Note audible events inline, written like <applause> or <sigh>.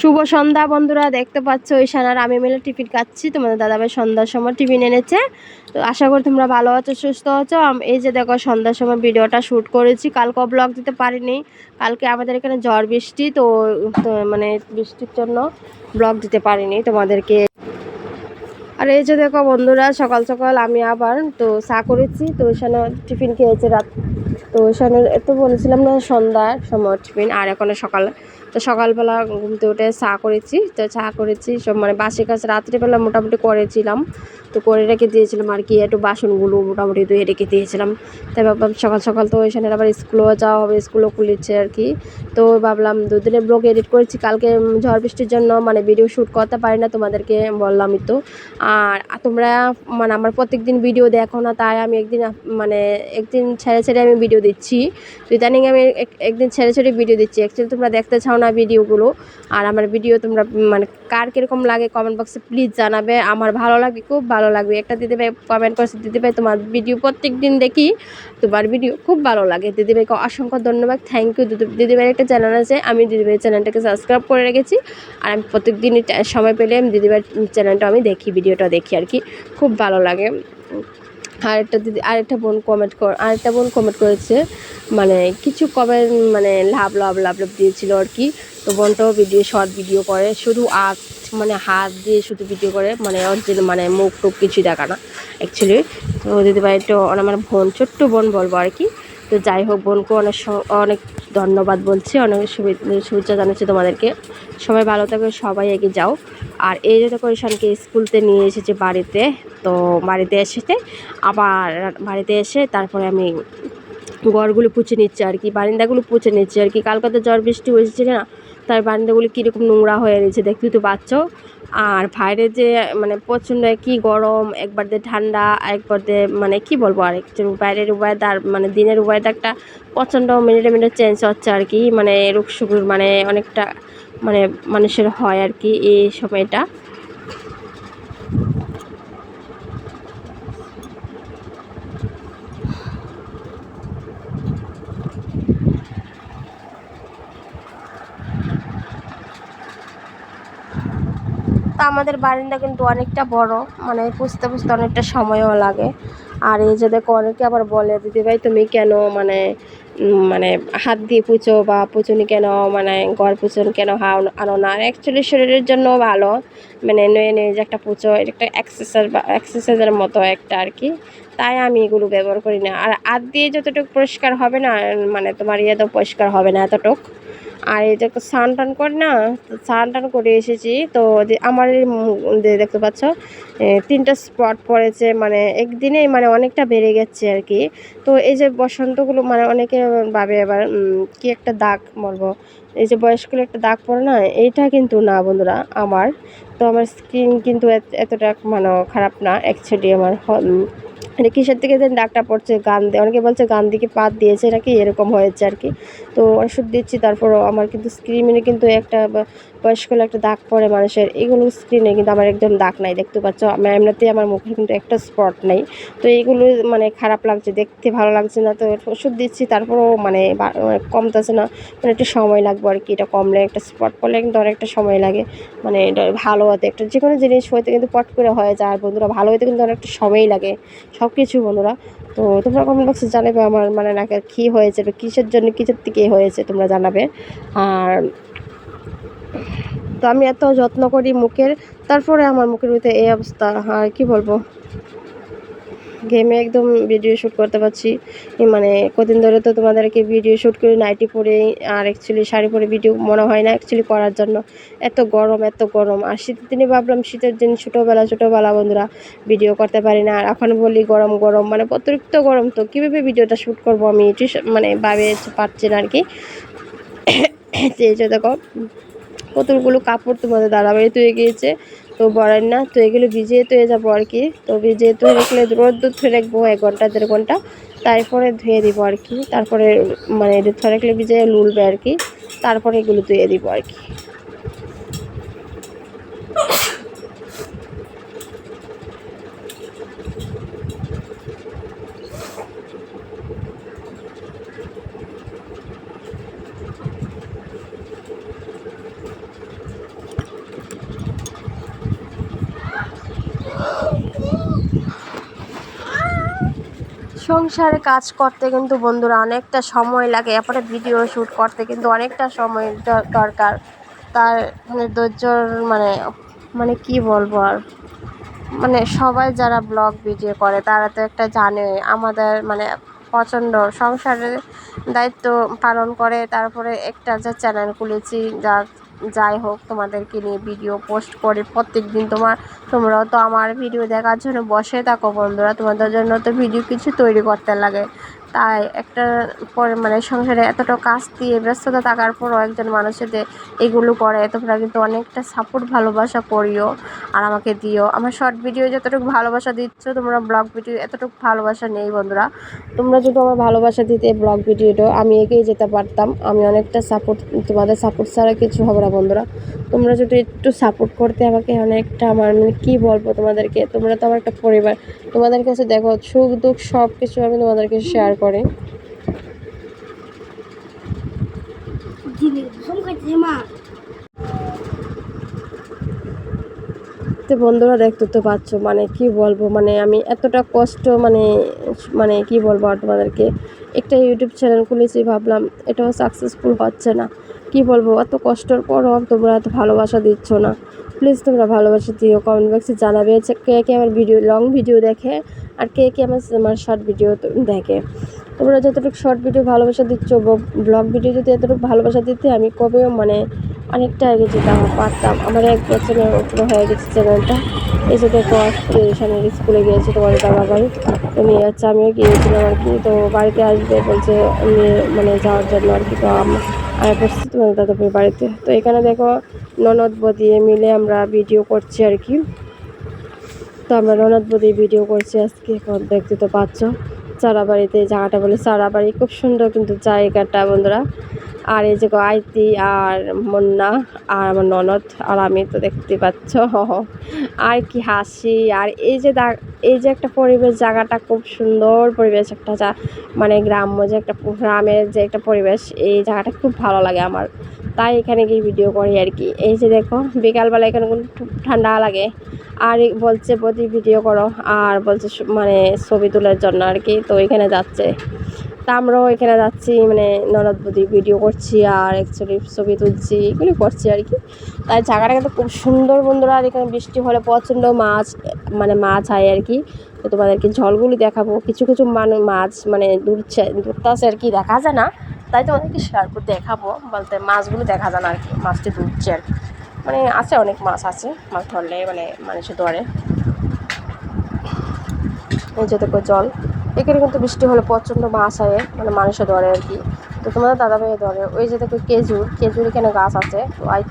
শুভ সন্ধ্যা বন্ধুরা, দেখতে পাচ্ছ ঈশানার আমি মিলে টিফিন খাচ্ছি। তোমাদের দাদাভাই সন্ধ্যার সময় টিফিন এনেছে। তো আশা করি তোমরা ভালো আছো, সুস্থ আছো। এই যে দেখো সন্ধ্যার সময় ভিডিওটা শ্যুট করেছি। কালকে ব্লগ দিতে পারিনি। কালকে আমাদের এখানে ঝড় বৃষ্টি, তো মানে বৃষ্টির জন্য ব্লগ দিতে পারিনি তোমাদেরকে। আর এই যে দেখো বন্ধুরা, সকাল সকাল আমি আবার তো চা করেছি। তো ঈশানা টিফিন খেয়েছে রাত তো ঈশানের তো বলেছিলাম না সন্ধ্যার সময় টিফিন। আর এখন সকাল তো সকালবেলা ঘুমতে উঠে চা করেছি। তো চা করেছি, সব মানে বাসি কাজ রাত্রিবেলা মোটামুটি করেছিলাম। তো করে রেখে দিয়েছিলাম আর কি, একটু বাসনগুলো মোটামুটি ধুয়ে রেখে দিয়েছিলাম। তাই ভাবলাম সকাল সকাল তো ওইখানে আবার স্কুলেও যাওয়া হবে, স্কুলও খুলেছে আর কি। তো ভাবলাম দুদিনের ব্লগ এডিট করেছি, কালকে ঝড় বৃষ্টির জন্য মানে ভিডিও শ্যুট করতে পারি না তোমাদেরকে বললামই তো। আর তোমরা মানে আমার প্রত্যেক দিন ভিডিও দেখো না, তাই আমি একদিন মানে একদিন ছেড়ে ছেড়ে আমি ভিডিও দিচ্ছি। তো ইদানিং আমি এক- একদিন ছেড়ে ছেড়ে ভিডিও দিচ্ছি। অ্যাকচুয়ালি তোমরা দেখতে চাও না ভিডিওগুলো। আর আমার ভিডিও তোমরা মানে কার কীরকম লাগে কমেন্ট বক্সে প্লিজ জানাবে। আমার ভালো লাগবে, খুব ভালো লাগবে। একটা দিদিভাই কমেন্ট করেছে দিদিভাই তোমার ভিডিও প্রত্যেক দিন দেখি, তোমার ভিডিও খুব ভালো লাগে। দিদিভাইকে অসংখ্য ধন্যবাদ থ্যাংক ইউ দিদিভাইয়ের একটা চ্যানেল আছে, আমি দিদিভাইয়ের চ্যানেলটাকে সাবস্ক্রাইব করে রেখেছি। আর আমি প্রত্যেক দিনই সময় পেলে আমি দিদিভাইয়ের চ্যানেলটা আমি দেখি, ভিডিওটা দেখি আর কি। খুব ভালো লাগে। আরেকটা দিদি, আরেকটা বোন কমেন্ট কর, আরেকটা বোন কমেন্ট করেছে মানে কিছু কমেন্ট মানে লাভ লাভ লাভ লাভ দিয়েছিল আর কি। তো বোনটাও ভিডিও শর্ট ভিডিও করে, শুধু আর্ট মানে হাত দিয়ে শুধু ভিডিও করে মানে অরিজিনাল মানে মুখ টুক কিছুই দেখা না অ্যাকচুয়ালি তো দিদিভাই, একটু আমার বোন, ছোট্ট বোন বলব আর কি। তো যাই হোক, বোনকে অনেক অনেক ধন্যবাদ বলছি। অনেক শুভে- শুভেচ্ছা জানাচ্ছি তোমাদেরকে। সবাই ভালো থাকবে সবাই এগিয়ে যাও। আর এই যে দেখো স্কুলতে নিয়ে এসেছে বাড়িতে, তো বাড়িতে এসেছে, আবার বাড়িতে এসে তারপরে আমি ঘরগুলো পুছে নিচ্ছে আর কি, বারিন্দাগুলো পুছে নিচ্ছে আর কি। কালকে তো ঝড় বৃষ্টি হয়েছে না তার বারিন্দাগুলো কীরকম নোংরা হয়ে রয়েছে দেখতেই তো পাচ্ছ। আর বাইরে যে মানে প্রচণ্ড কি গরম, একবার দিয়ে ঠান্ডা একবার দিয়ে মানে কি বলব আর একটু বাইরের ওয়েদার মানে দিনের ওয়েদারটা প্রচণ্ড মিনিটে মিনিটে চেঞ্জ হচ্ছে আর কি। মানে রোগ সুগুর মানে অনেকটা মানে মানুষের হয় আর কি এই সময়টা। আমাদের বারিন্দা কিন্তু অনেকটা বড় মানে পুষতে পুষতে অনেকটা সময়ও লাগে। আর এই যে দেখো, অনেকে আবার বলে দিদিভাই তুমি কেন মানে মানে হাত দিয়ে পুচো বা পুচুনি কেন মানে ঘর পুচন কেন হাও, আনো না? অ্যাকচুয়ালি শরীরের জন্য ভালো। মানে নয়ে নয়ে যে একটা পুচো একটা এক্সারসাইজ বা এক্সারসাইজের মতো একটা আর কি। তাই আমি এগুলো ব্যবহার করি না। আর হাত দিয়ে যতটুকু পরিষ্কার হবে না মানে তোমার ইয়ে তো পরিষ্কার হবে না এতটুক। আর এই যে স্নান টান করে না স্নান টান করে এসেছি। তো আমার দেখতে পাচ্ছ তিনটা স্পট পড়েছে মানে একদিনেই মানে অনেকটা বেড়ে গেছে আর কি। তো এই যে বসন্তগুলো মানে অনেকে ভাবে আবার কি একটা দাগ বলব? এই যে বয়স্কগুলো একটা দাগ পড়ে না এইটা কিন্তু না বন্ধুরা আমার। তো আমার স্কিন কিন্তু এত- এতটা মানে খারাপ না অ্যাকচুয়ালি আমার উম, কিসের থেকে যেন ডাকটা পড়ছে গান অনেকে বলছে গান দিকে পাত দিয়েছে নাকি এরকম হয়েছে আর কি। তো ওষুধ দিচ্ছি, তারপরও আমার কিন্তু স্ক্রিনে কিন্তু একটা বয়স্ক একটা দাগ পড়ে মানুষের, এগুলো স্ক্রিনে কিন্তু আমার একদম দাগ নাই, দেখতে পাচ্ছ? আমি এমনিতে আমার মুখে কিন্তু একটা স্পট নেই। তো এইগুলো মানে খারাপ লাগছে, দেখতে ভালো লাগছে না, তো ওষুধ দিচ্ছি, তারপরও মানে মানে কমতেছে না। মানে একটু সময় লাগবে আর কি, এটা কমলে একটা স্পট পড়লে কিন্তু অনেকটা সময় লাগে। মানে এটা ভালো হতে, একটা যে কোনো জিনিস হইতে কিন্তু পট করে হয়ে যায়, আর বন্ধুরা ভালো হইতে কিন্তু অনেকটা সময় লাগে সব কিছু বন্ধুরা। তো তোমরা কমেন্ট বক্সে জানাবে আমার মানে নাকের কী হয়েছে কিসের জন্য, কিসের থেকে হয়েছে, তোমরা জানাবে। আর তো আমি এত যত্ন করি মুখের, তারপরে আমার মুখের ভিতরে এই অবস্থা, আর কি বলব? গেমে একদম ভিডিও শ্যুট করতে পারছি। মানে কদিন ধরে তো তোমাদেরকে ভিডিও শ্যুট করে নাইটি পরে আর অ্যাকচুয়ালি শাড়ি পরে ভিডিও মনে হয় না অ্যাকচুয়ালি করার জন্য। এত গরম এত গরম। আর শীতের দিনে ভাবলাম শীতের দিন ছোটোবেলা ছোটোবেলা বন্ধুরা ভিডিও করতে পারি না। আর এখন বলি গরম গরম মানে অতিরিক্ত গরম তো কীভাবে ভিডিওটা শ্যুট করব আমি? এটি মানে ভাবে পারছি না আর কি <coughs> যে দেখো, কতগুলো কাপড় তোমাদের দাদাবাড়ি তুলে গিয়েছে তো বড়াই না, তো এগুলো ভিজিয়ে তুয়ে যাব আর কি। তো ভিজিয়ে তো রাখলে রোদ দুধ ধুয়ে রাখব, এক ঘণ্টা, দেড় ঘণ্টা। তারপরে ধুয়ে দিব আর কি। তারপরে মানে ধরে রাখলে ভিজিয়ে লুলবে আর কি। তারপরে এগুলো ধুয়ে দিব আর কি। সংসারে কাজ করতে কিন্তু বন্ধুরা অনেকটা সময় লাগে এরপরে ভিডিও শ্যুট করতে কিন্তু অনেকটা সময় দরকার। তার মানে ধৈর্যর মানে মানে কি বলব আর? মানে সবাই যারা ব্লগ ভিডিও করে তারা তো একটা জানে আমাদের মানে প্রচণ্ড সংসারের দায়িত্ব পালন করে, তারপরে একটা যে চ্যানেল খুলেছি যা যাই হোক, তোমাদেরকে নিয়ে ভিডিও পোস্ট করে। প্রত্যেক দিন তোমার, তোমরাও তো আমার ভিডিও দেখার জন্য বসে থাকো বন্ধুরা। তোমাদের জন্য তো ভিডিও কিছু তৈরি করতে লাগে। তাই একটা পরে মানে সংসারে এতটা কাজ দিয়ে ব্যস্ততা থাকার পরও একজন মানুষের যে এগুলো করে, তোমরা কিন্তু অনেকটা সাপোর্ট ভালোবাসা করিও আর আমাকে দিও। আমার শর্ট ভিডিও যতটুকু ভালোবাসা দিচ্ছ, তোমরা ব্লগ ভিডিও এতটুকু ভালোবাসা নেই বন্ধুরা। তোমরা যদি আমার ভালোবাসা দিতে ব্লগ ভিডিওটা আমি এগিয়ে যেতে পারতাম। আমি অনেকটা সাপোর্ট তোমাদের সাপোর্ট ছাড়া কিছু হবে না বন্ধুরা। তোমরা যদি একটু সাপোর্ট করতে আমাকে অনেকটা আমার মানে কী বলব তোমাদেরকে? তোমরা তো আমার একটা পরিবার। তোমাদের কাছে দেখো সুখ দুঃখ সব কিছু আমি তোমাদেরকে শেয়ার করি। তো বন্ধুরা দেখতে তো পাচ্ছ মানে কি বলব মানে আমি এতটা কষ্ট মানে মানে কি বলব আর তোমাদেরকে, একটা ইউটিউব চ্যানেল খুলেছি, ভাবলাম এটাও সাকসেসফুল হচ্ছে না। কি বলব, এত কষ্টের পরও তোমরা এত ভালোবাসা দিচ্ছ না। প্লিজ তোমরা ভালোবাসা দিও কমেন্ট বক্সে জানাবে যে কে কে আমার ভিডিও লং ভিডিও দেখে আর কে কে আমার আমার শর্ট ভিডিও দেখে। তোমরা যতটুকু শর্ট ভিডিও ভালোবাসা দিচ্ছ ব্লগ ভিডিও যদি এতটুকু ভালোবাসা দিতে, আমি কবেও মানে অনেকটা আগে যেতাম, পারতাম। আমার এক বছরের উপরে হয়ে গেছে চ্যানেলটা এই আজকে সামনের স্কুলে গিয়েছি তোমার দাদা বাড়ি তো নিয়ে যাচ্ছে আমিও গিয়েছিলাম আর কি, তো বাড়িতে আসবে বলছে মানে যাওয়ার জন্য আর কি, তো আম- আমি প্রস্তুত তোমাদের দাদা ভাই বাড়িতে। তো এখানে দেখো ননদ বদিয়ে মিলে আমরা ভিডিও করছি আর কি। তো আমরা ননদ বদি ভিডিও করছি আজকে। এখন দেখতে তো পাচ্ছ। চারা বাড়িতে এই জায়গাটা বলে চারা বাড়ি খুব সুন্দর কিন্তু জায়গাটা বন্ধুরা। আর এই যে আইতি আর মন্না আর আমার ননদ আর আমি তো দেখতে পাচ্ছ। আর কি হাসি। আর এই যে এই যে একটা পরিবেশ, জায়গাটা খুব সুন্দর পরিবেশ একটা যা মানে গ্রাম্য যে একটা গ্রামের যে একটা পরিবেশ, এই জায়গাটা খুব ভালো লাগে আমার। তাই এখানে গিয়ে ভিডিও করি আর কি। এই যে দেখো, বিকালবেলা এখানে ঠান্ডা লাগে। আর বলছে, প্রতি ভিডিও করো। আর বলছে মানে ছবি তোলার জন্য আর কি। তো এখানে যাচ্ছে। তা আমরাও এখানে যাচ্ছি মানে ননদ বদি ভিডিও করছি আর অ্যাকচুয়ালি ছবি তুলছি এগুলি করছি আর কি। তাই জায়গাটা কিন্তু খুব সুন্দর বন্ধুরা, আর এখানে বৃষ্টি হলে প্রচণ্ড মাছ মানে মাছ হয় আর কি। তো তোমাদেরকে জলগুলি দেখাবো। কিছু কিছু মানুষ মাছ মানে দূরছে দূরতে আছে আর কি দেখা যায় না। তাই তোমাদেরকে শেয়ার করে দেখাবো। বলতে মাছগুলো দেখা যায় না আর কি, মাছটি দূরছে আর কি মানে আছে অনেক মাছ আছে, মাছ ধরলে মানে মানুষের ধরে যেতে করে জল, এখানে কিন্তু বৃষ্টি হলে প্রচণ্ড মাছ হয় মানে মানুষে ধরে আর কি। তো তোমাদের দাদা ভাই ধরে ওই যে দেখো কেজুর কেজুর এখানে গাছ আছে, তো আই